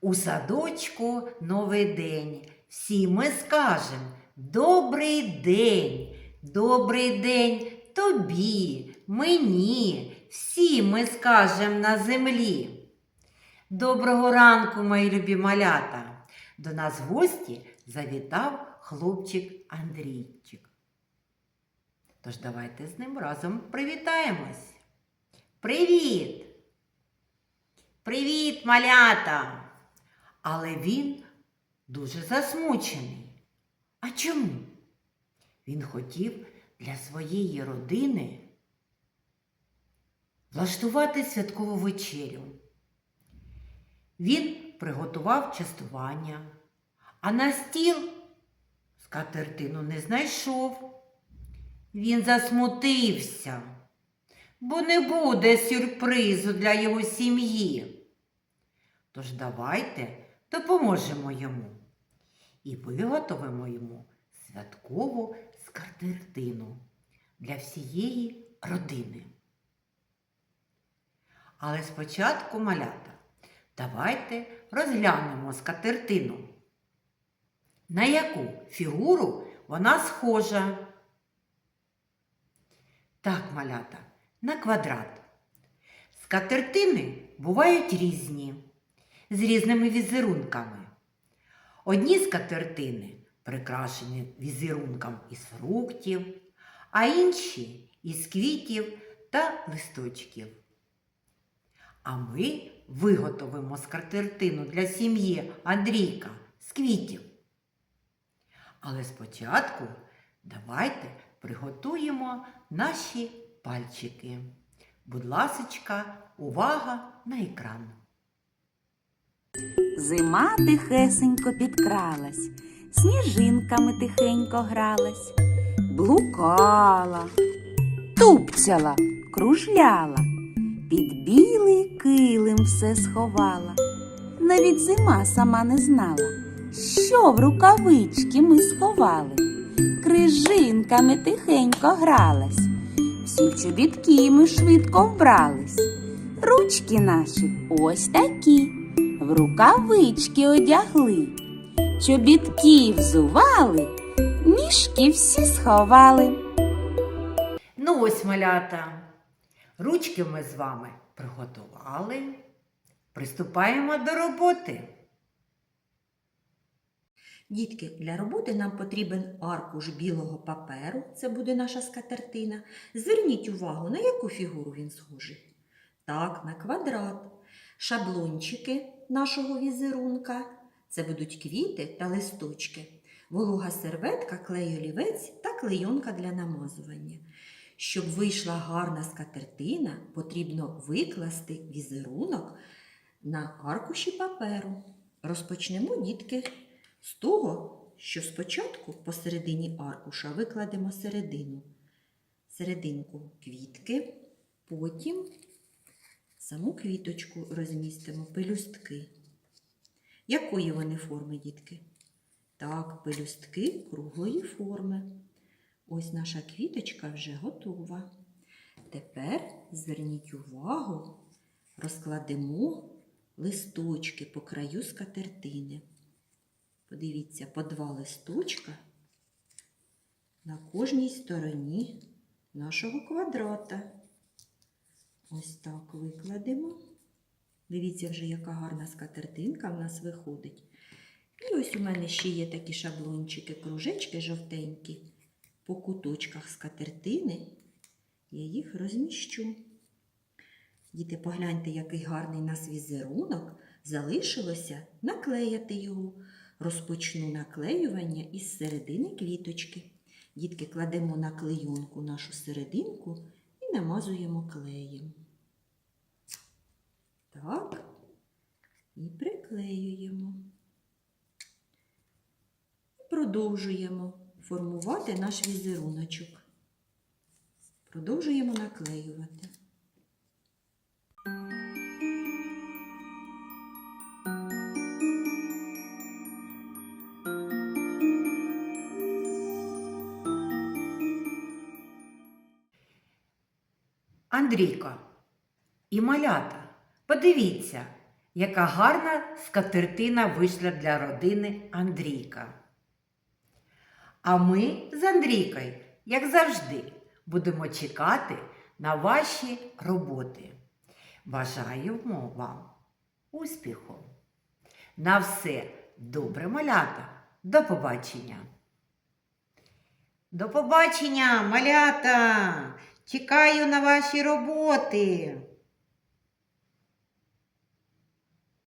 У садочку новий день. Всі ми скажем Добрий день, добрий день тобі, мені, всі ми скажем на землі. Доброго ранку, мої любі малята. До нас в гості завітав хлопчик Андрійчик. Тож давайте з ним разом привітаємось. Привіт! Привіт, малята! Але він дуже засмучений. А чому? Він хотів для своєї родини влаштувати святкову вечерю. Він приготував частування, а на стіл скатертину не знайшов. Він засмутився, бо не буде сюрпризу для його сім'ї. Тож давайте допоможемо йому і виготовимо йому святкову скатертину для всієї родини. Але спочатку, малята, давайте розглянемо скатертину. На яку фігуру вона схожа? Так, малята, на квадрат. Скатертини бувають різні, з різними візерунками. Одні скатертини прикрашені візерунком із фруктів, а інші із квітів та листочків. А ми виготовимо скатертину для сім'ї Андрійка з квітів. Але спочатку давайте приготуємо наші пальчики. Будь ласочка, увага на екран. Зима тихесенько підкралась, сніжинками тихенько гралась, блукала, тупцяла, кружляла, під білий килим все сховала. Навіть зима сама не знала, що в рукавички ми сховали. Крижинками тихенько гралась, всі чобітки ми швидко вбрались. Ручки наші ось такі в рукавички одягли, чобітки взували, мішки всі сховали. Ну ось малята. Ручки ми з вами приготували. Приступаємо до роботи. Дітки, для роботи нам потрібен аркуш білого паперу, це буде наша скатертина. Зверніть увагу, на яку фігуру він схожий. Так, на квадрат. Шаблончики нашого візерунка. Це будуть квіти та листочки. Волога серветка, клей олівець та клейонка для намазування. Щоб вийшла гарна скатертина, потрібно викласти візерунок на аркуші паперу. Розпочнемо, дітки, з того, що спочатку посередині аркуша викладемо середину, серединку квітки, потім саму квіточку розмістимо, пелюстки. Якої вони форми, дітки? Так, пелюстки круглої форми. Ось наша квіточка вже готова. Тепер зверніть увагу, розкладемо листочки по краю скатертини. Подивіться, по два листочка на кожній стороні нашого квадрата. Ось так викладемо. Дивіться вже, яка гарна скатертинка в нас виходить. І ось у мене ще є такі шаблончики, кружечки жовтенькі. По куточках скатертини я їх розміщу. Діти, погляньте, який гарний у нас візерунок. Залишилося наклеяти його. Розпочну наклеювання із середини квіточки. Дітки, кладемо на клейонку нашу серединку і намазуємо клеєм. Так, і приклеюємо. Продовжуємо формувати наш візеруночок. Продовжуємо наклеювати. Андрійко і малята, подивіться, яка гарна скатертина вийшла для родини Андрійка. А ми з Андрійкою, як завжди, будемо чекати на ваші роботи. Бажаємо вам успіху! На все добре, малята! До побачення! До побачення, малята! Чекаю на ваші роботи!